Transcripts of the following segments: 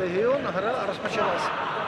Спарта Легіон. Гра розпочалася. Це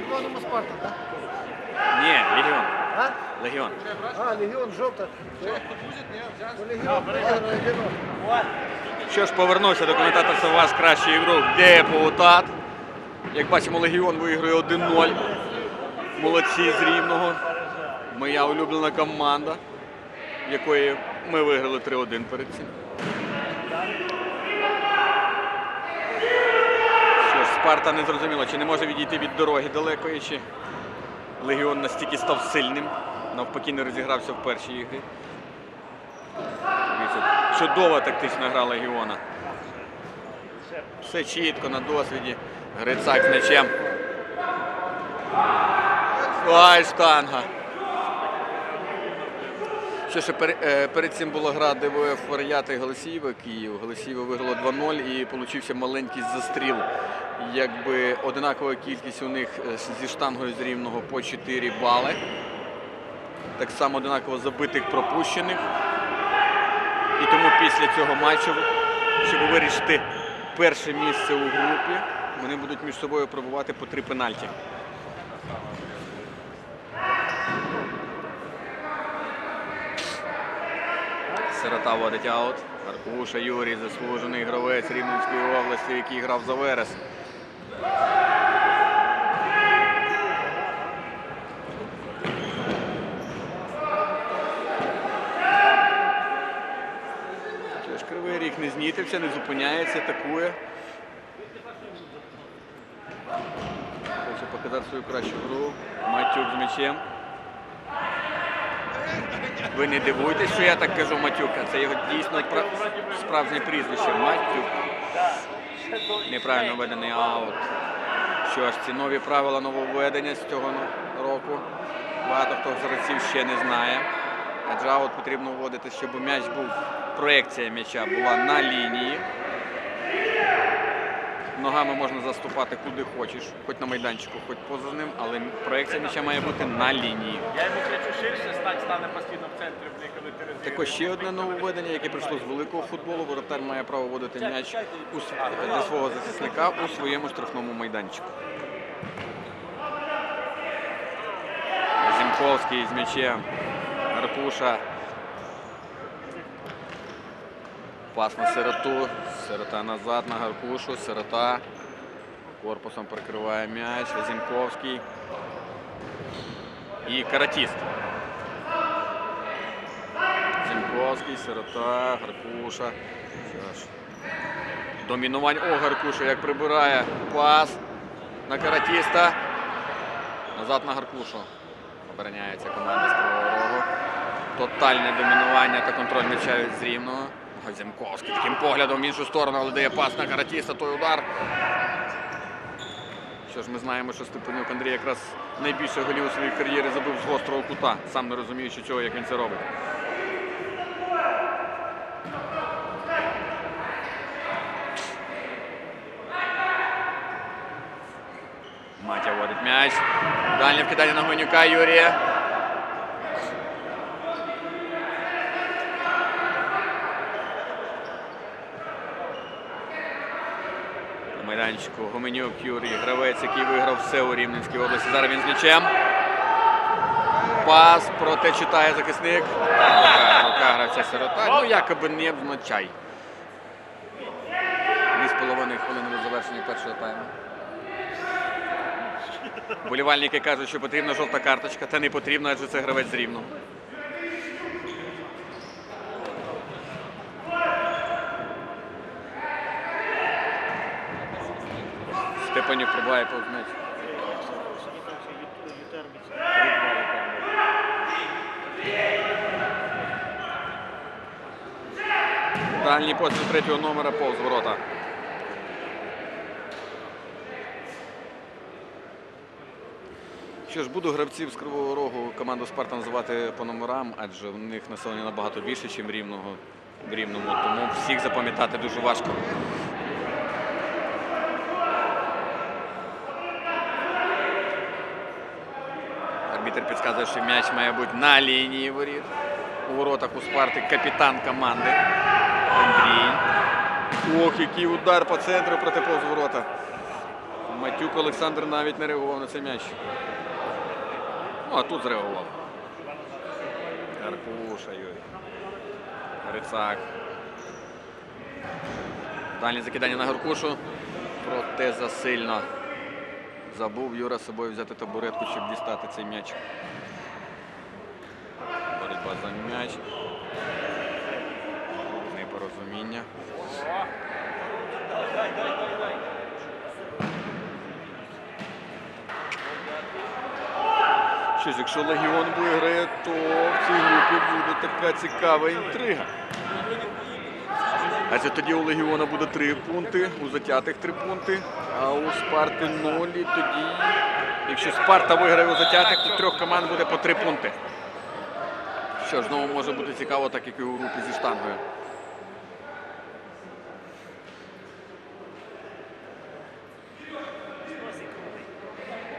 В червоному Спарта, так? Ні, Легіон. А? Легіон. А, Легіон жовта. Легіон Легіон. Що ж, повернувся до коментаторства ваш кращий ігрок депутат. Як бачимо, Легіон виграє 1-0. Молодці з Рівного. Моя улюблена команда, якої ми виграли 3-1 перед цим. Що ж, Спарта не зрозуміло, чи не може відійти від дороги далекої, чи Легіон настільки став сильним, навпаки не розігрався в першій ігрі. Чудова тактична гра Легіона. Все чітко на досвіді. Грицак з м'ячем. Ай, штанга. Що ще е, перед цим була гра ДВФ Фор'ята і Голосіїва Київ. Голосіїва виграло 2-0 і получився маленький застріл. Якби одинакова кількість у них е, зі штангою з рівного по 4 бали. Так само одинаково забитих пропущених. І тому після цього матчу, щоб вирішити перше місце у групі, вони будуть між собою пробувати по три пенальті. Сирота водить аут. Аркуша Юрій, заслужений гравець Рівненської області, який грав за Верес. Кривий рік не знітився, не зупиняється, атакує. Хоче показати свою кращу гру. Матюк з м'ячем. Ви не дивуйтесь, що я так кажу матюка, це його дійсно справжнє прізвище. Матюк. Неправильно введений аут. Що ж, ці нові правила нововведення з цього року. Багато хто з гравців ще не знає. Адже аут потрібно вводити, щоб м'яч був, проекція м'яча була на лінії. Ногами можна заступати куди хочеш, хоч на майданчику, хоч поза ним, але проекція м'яча має бути на лінії. Я йому кричу ширше, стань, стане постійно в центрі, коли ти. Також ще одне нововведення, яке прийшло з великого футболу. Воротар має право вводити м'яч у для свого захисника у своєму штрафному майданчику. Зімковський з м'ячем. Гарпуша. Пас на сироту. Сирота назад на Гаркушу. Сирота. Корпусом прикриває м'яч. Зімковський. І каратіст. Зімковський, Сирота, Гаркуша. Домінування. О, Гаркуша як прибирає. Пас на каратіста. Назад на Гаркушу. Обороняється команда з правого рогу. Тотальне домінування та контроль м'яча від з рівного. Зімковський таким поглядом в іншу сторону, але дає пас на каратіста, той удар. Що ж, ми знаємо, що Степанюк Андрій якраз найбільше голів у своїй кар'єрі забив з гострого кута, сам не розуміючи чого, як він це робить. Матя вводить м'яч. Дальнє вкидання на Гонюка Юрія. На майданчику Гоменюк Юрій, гравець, який виграв все у Рівненській області. Зараз він з м'ячем. Пас, проте читає захисник. Рука, рука гравця сирота. Ну, якоби не вночай. Дві з половиною хвилини до завершення першого тайму. Болівальники кажуть, що потрібна жовта карточка, та не потрібно, адже це гравець з рівно. Степанюк пробиває повз м'яч. Дальній постріл третього номера повз ворота. Що ж, буду гравців з Кривого Рогу команду Спарта називати по номерам, адже в них населення набагато більше, ніж в Рівному, тому всіх запам'ятати дуже важко. Арбітер підказує, що м'яч має бути на лінії воріт. У воротах у Спарти капітан команди Андрій. Ох, який удар по центру проти ворота. Матюк Олександр навіть не реагував на цей м'яч. Ну, а тут зреагував. Карпуша Юрій. Грицак. Дальнє закидання на Гаркушу. Проте засильно. Забув Юра з собою взяти табуретку, щоб дістати цей м'яч. Боротьба за м'яч. Непорозуміння. Що ж, якщо Легіон виграє, то в цій групі буде така цікава інтрига. Адже тоді у Легіона буде три пункти, у затятих три пункти, а у Спарти нуль. І тоді, якщо Спарта виграє у затятих, то трьох команд буде по три пункти. Що ж, знову може бути цікаво, так як і у групі зі штангою.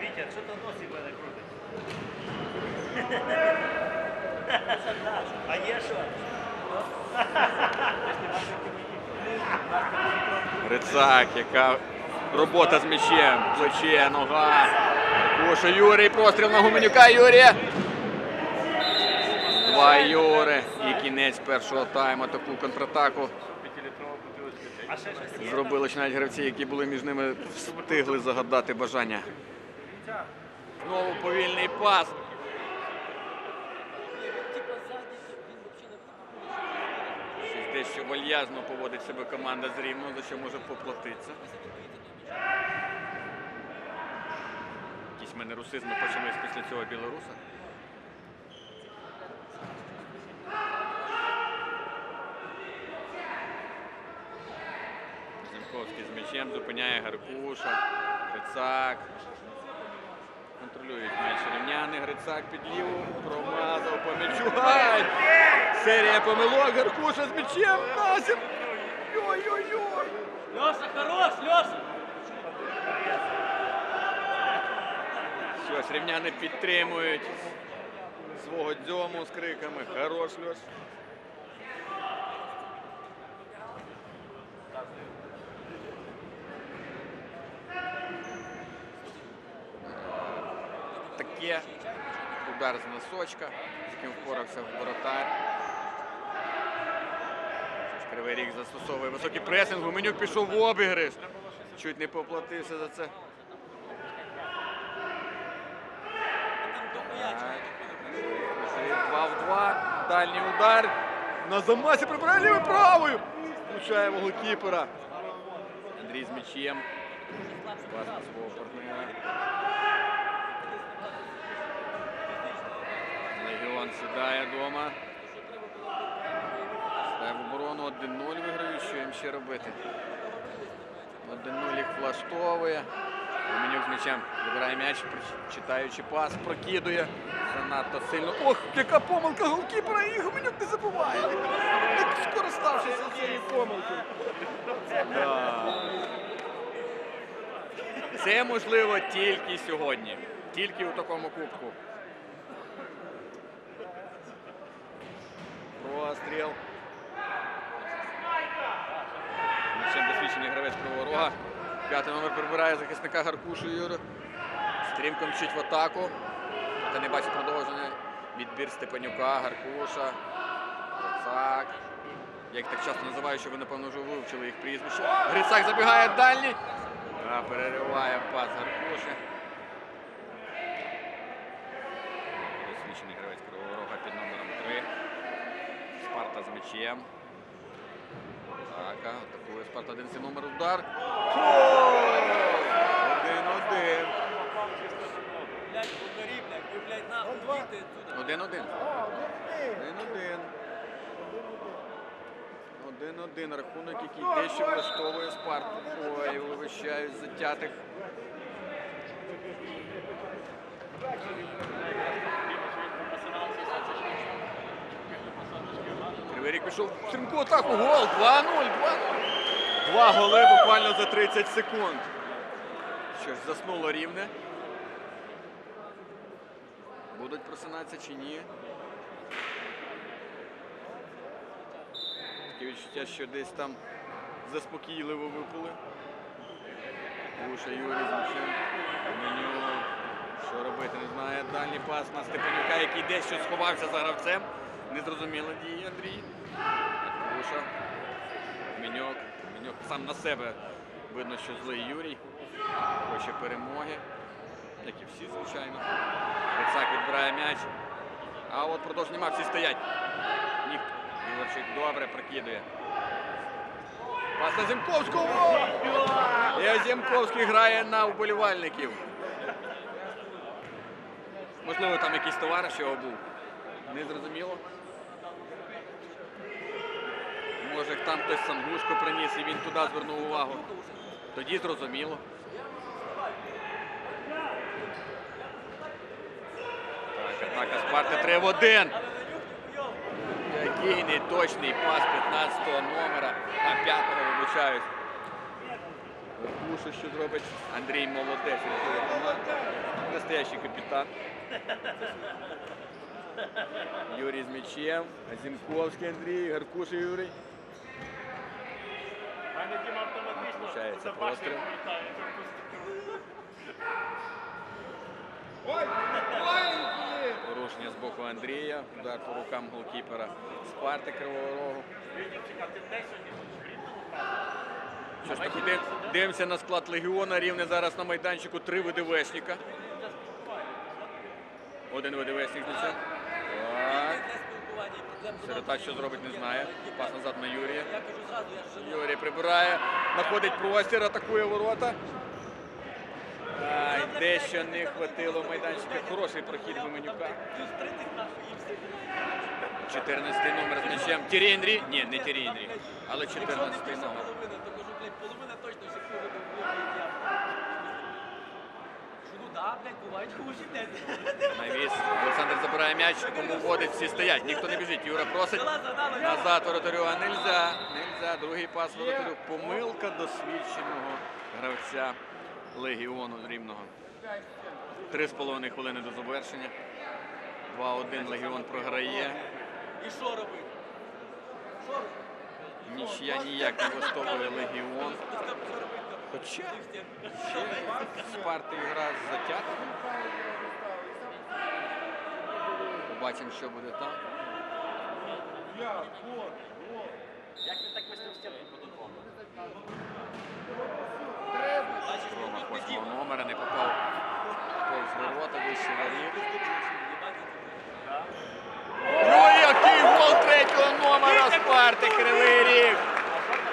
Вітя, що то носі мене крутить? А є що? Грицак, яка робота з м'ячем, плече, нога. Коша Юрій, простріл на Гуменюка Юрія. Два Юри. І кінець першого тайму. Таку контратаку зробили ще навіть гравці, які були між ними, встигли загадати бажання. Знову повільний пас. Щось дещо вальязно поводить себе команда з Рівного, за що може поплатитися. Якісь мене русизми почались після цього білоруса. Зимковський з м'ячем зупиняє Гаркуша, Грицак. Контролюють м'яч рівняни. Грицак під ліву. Промазав по м'ячу. Ай! Серія помилок. Гаркуша з м'ячем. Насір. Ой-ой-ой. Льоша, хорош, Льоша! Щось рівняни підтримують свого дзьому з криками. Хорош Льош. Таке. Удар з носочка, з яким впорався воротар. Кривий рік застосовує високий пресинг. Гуменюк пішов в обігриш. Чуть не поплатився за це. Два в два. Дальній удар. На замасі прибирає лівою правою. Влучає в голкіпера. Андрій з м'ячем. Партнера. Легіон сідає вдома. Стає в оборону 1-0 виграють. Що їм ще робити? 1-0 їх влаштовує. Гуменюк з м'ячем вибирає м'яч, читаючи пас, прокидує. Занадто сильно. Ох, яка помилка голкіпера, і Гуменюк не забуває. Скориставшися цією помилкою. Да. Це можливо тільки сьогодні. Тільки у такому кубку. Простріл. Чим досвідчений гравець Кривого Рога. П'ятий номер прибирає захисника Гаркушу Юру. Стрімко мчить в атаку. Та не бачить продовження. Відбір Степанюка, Гаркуша. Грицак. Я їх так часто називаю, що ви, напевно, вже вивчили їх прізвище. Грицак забігає дальній. Перериває пас Гаркуша. Досвідчений гравець Кривого Рога під номером 3. Спарта з м'ячем. Атака. Атакує Спарта 11 номер удар. Один-один. Один-один. Один-один. Один-один. Рахунок, який дещо влаштовує Спарту. Ой, вивищають затятих. Кривий пішов в стрімку атаку. Гол. 2-0. 2-0. Два голи буквально за 30 секунд. Що ж, заснуло рівне. Будуть просинатися чи ні? Таке відчуття, що десь там заспокійливо випали. Луша Юрій з м'ячем. Меню. Що робити, не знає. Дальній пас на Степанюка, який дещо сховався за гравцем. Незрозуміло дії Андрій. Луша. Меньок. Меньок сам на себе. Видно, що злий Юрій. Хоче перемоги. Як і всі, звичайно. Грицак відбирає м'яч. А от продовж нема, всі стоять. Ні. Ігорчик добре прокидує. Пас на Зімковського. І Зімковський грає на вболівальників. Можливо, там якийсь товариш його був. Не зрозуміло. Може, там хтось сангушку приніс і він туди звернув увагу. Тоді зрозуміло. Так, атака Спарти 3 в 1. Який неточний пас 15-го номера, а 5-го вибачаюсь. Кушу, що зробить Андрій молодець. Настоящий капітан. Юрій з м'ячем, Азімковський Андрій, Гаркуша Юрій. Мене Діма автоматично Получається за башню постріл. повертає. Порушення з боку Андрія. Удар по рукам голкіпера Спарти Кривого Рогу. Що ж таки, дивимося на склад легіона. Рівне зараз на майданчику три ВДВшника. Один ВДВшник з. Так. Сирота що зробить, не знає. Пас назад на Юрія. Юрій прибирає, знаходить простір, атакує ворота. Ай, Дещо не хватило майданчика. Хороший прохід Гуменюка. Плюс 30 нахуй і все. 14 номер з м'ячем. Тірі? Ні, не Тірі але 14-й номер. половина точно ще хуже би було, блядь, я. Що, ну да, блядь, бувають блядь. Навіс. Олександр забирає м'яч, кому вводить, всі стоять. Ніхто не біжить. Юра просить. Назад воротарю, а нельзя. Нельзя. Другий пас воротарю. Помилка досвідченого гравця Легіону Рівного. Три з половиною хвилини до завершення. 2-1 Легіон програє. І що робити? Що робити? Нічия ніяк не влаштовує Легіон. Хоча ще з гра з затятком. Побачимо, що буде там. Як він так вистрів стіну по-другому? Рома восьмого номера не попав повз ворота, вище воріт. Ну який гол третього номера Спарти Кривий Ріг.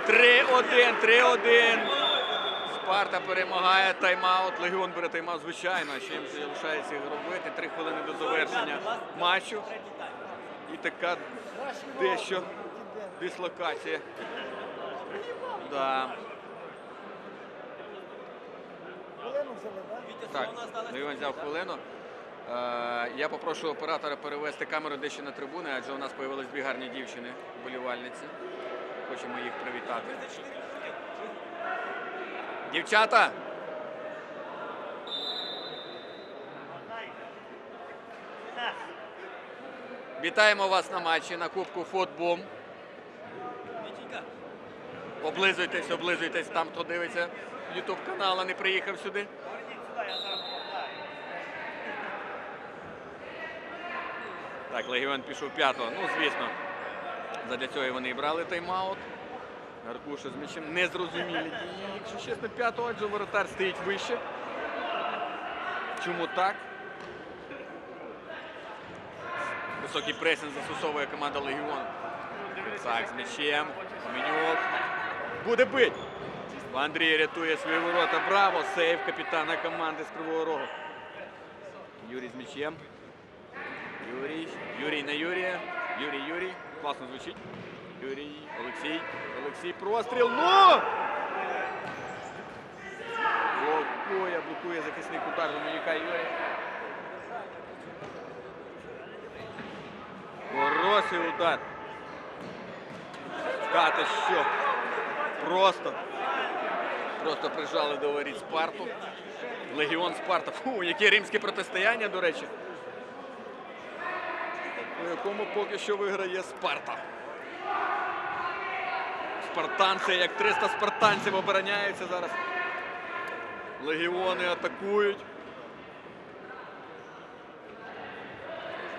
3-1, 3-1. Спарта перемагає тайм-аут. Легіон бере тайм-аут, звичайно. Їм залишається його робити. Три хвилини до завершення матчу. І така дещо дислокація. Да. Так, Легіон взяв хвилину. Е, я попрошу оператора перевести камеру дещо на трибуни, адже у нас з'явились дві гарні дівчини, болівальниці. Хочемо їх привітати. Дівчата! Вітаємо вас на матчі на Кубку. Вітінька, Облизуйтесь, облизуйтесь там, хто дивиться Ютуб канал, а не приїхав сюди. Так, Легіон пішов п'ятого. Ну, звісно, задля цього вони і брали тайм-аут. Гаркуша з м'ячем незрозумілі дії. Якщо чесно, п'ятого, адже воротар стоїть вище. Чому так? Високий пресинг застосовує команда Легіон. Так, з м'ячем. Менюк. Буде бить. Андрій рятує свої ворота. Браво! Сейв капітана команди з Кривого Рогу. Юрій з м'ячем. Юрій. Юрій на Юрія. Юрій, Юрій. Класно звучить. Юрій, Олексій. Олексій, простріл. Ну! Блокує, блокує захисник удар Домініка Юрій. Хороший удар. Кати що? Просто. Просто прижали до воріт Спарту. Легіон Спарта. Фу, яке римське протистояння, до речі. У якому поки що виграє Спарта. Спартанці, як 300 спартанців обороняються зараз. Легіони атакують.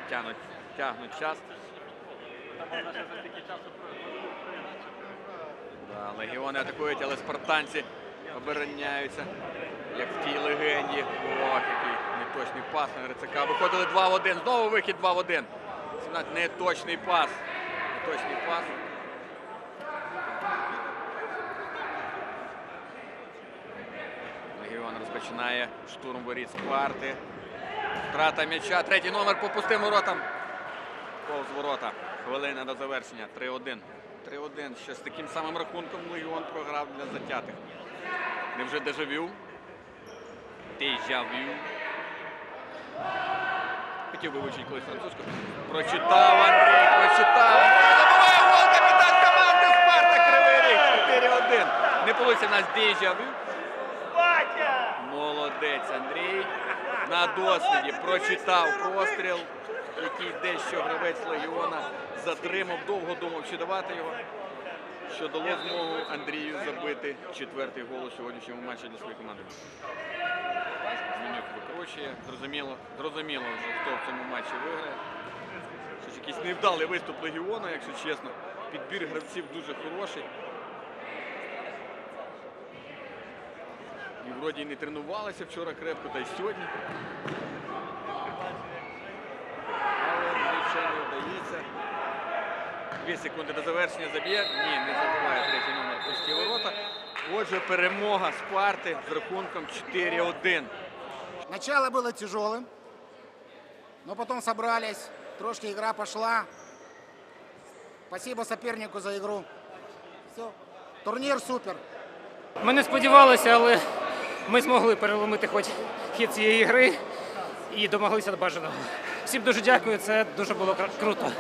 Тягнуть, тягнуть час. Да, легіони атакують, але спартанці обороняються. Як в тій легенді. Ох, який неточний пас на Грицака. Виходили 2 в 1. Знову вихід 2 в 1. 17 неточний пас. Неточний пас. Легіон розпочинає штурм воріт Спарти. Втрата м'яча. Третій номер по пустим воротам. Повз ворота. Хвилина до завершення. 3-1. 3-1. Ще з таким самим рахунком Легіон програв для затятих. Невже дежавю? Дежавю. Хотів би вивчити колись французьку. Прочитав Андрій, прочитав. Андрій забуває гол капітан команди Спарта Кривий Ріг. 4-1. Не вийшло в нас дежавю. Молодець Андрій. На досвіді прочитав простріл, який дещо гравець Легіона затримав, довго думав, чи давати його. Що дало змогу Андрію забити четвертий гол у сьогоднішньому матчі для своєї команди. Змінюк викручує. Зрозуміло, зрозуміло вже, хто в цьому матчі виграє. Щось якийсь невдалий виступ Легіона, якщо чесно. Підбір гравців дуже хороший. І вроді не тренувалися вчора крепко, та й сьогодні. Але нічого не вдається. Дві секунди до завершення заб'є. Ні, не забуває третій номер пусті ворота. Отже, перемога Спарти з рахунком 4-1. Начало было тяжелым, но потом собрались, трошки игра пошла. Спасибо сопернику за игру. Все. Турнір супер. Ми не сподівалися, але ми змогли переломити хоч хід цієї гри і домоглися до бажаного. Всім дуже дякую, це дуже було кр- круто.